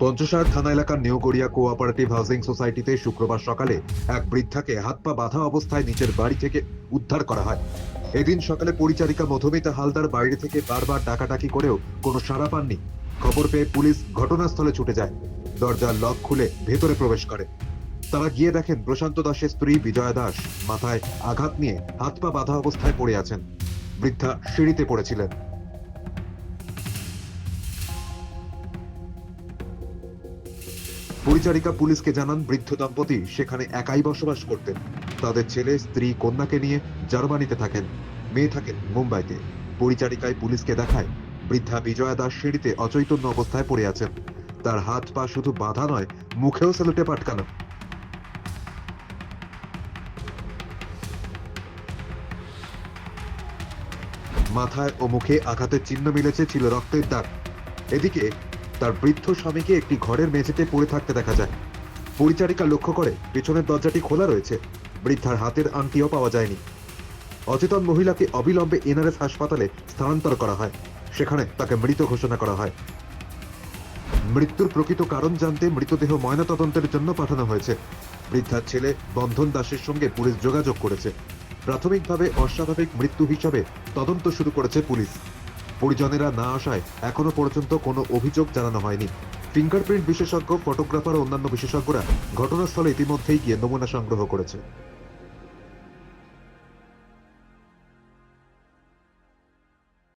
পঞ্চশার থানা এলাকার New Garia cooperative housing সোসাইটিতে শুক্রবার সকালে এক বৃদ্ধাকে হাত পা বাঁধা অবস্থায় নিচের বাড়ি থেকে উদ্ধার করা হয়। এদিন সকালে পরিচারিকা মধুমিতা হালদার বাইরে থেকে বারবার ডাকাডাকি করেও কোনো সাড়া পাননি। খবর পেয়ে পুলিশ ঘটনাস্থলে ছুটে যায়। দরজার লক খুলে ভেতরে প্রবেশ করে। তারা গিয়ে দেখেন প্রশান্ত দাসের স্ত্রী বিজয়া দাস মাথায় আঘাত নিয়ে হাত পা বাঁধা অবস্থায় পড়ে আছেন। বৃদ্ধা সিঁড়িতে পড়েছিলেন। পরিচারিকা পুলিশকে জানান, বৃদ্ধ দম্পতি সেখানে একাই বসবাস করতেন। তাদের ছেলে, স্ত্রী, কন্যাকে নিয়ে জার্মানিতে থাকেন। মেয়ে থাকেন মুম্বাইতে। পরিচারিকায় পুলিশকে দেখায়, বৃদ্ধা বিজয়া দাস সিঁড়িতে অচৈতন্য অবস্থায় পড়ে আছেন। তার হাত পা শুধু বাঁধা নয়, মুখেও সেলোটেপ আটকানো মাথায় ও মুখে আঘাতের চিহ্ন মিলেছে, ছিল রক্তের দাগ। এদিকে তার বৃদ্ধ স্বামীকে একটি ঘরের মেঝেতে পড়ে থাকতে দেখা যায়। পরিচারিকা লক্ষ্য করে পেছনের দরজাটি খোলা রয়েছে। বৃদ্ধার হাতের আংটিও পাওয়া যায়নি। অচেতন মহিলাকে অবিলম্বে এনআরএস হাসপাতালে স্থানান্তর করা হয়। সেখানে তাকে মৃত ঘোষণা করা হয়। মৃত্যুর প্রকৃত কারণ জানতে মৃতদেহ ময়নাতদন্তের জন্য পাঠানো হয়েছে। বৃদ্ধার ছেলে বন্ধন দাসের সঙ্গে পুলিশ যোগাযোগ করেছে। প্রাথমিকভাবে অস্বাভাবিক মৃত্যু হিসাবে তদন্ত শুরু করেছে পুলিশ। পরিজনেরা না আসায় এখনও পর্যন্ত কোনো অভিযোগ জানানো হয়নি। ফিঙ্গারপ্রিন্ট বিশেষজ্ঞ, ফটোগ্রাফার ও অন্যান্য বিশেষজ্ঞরা ঘটনাস্থলে ইতিমধ্যেই গিয়ে নমুনা সংগ্রহ করেছে।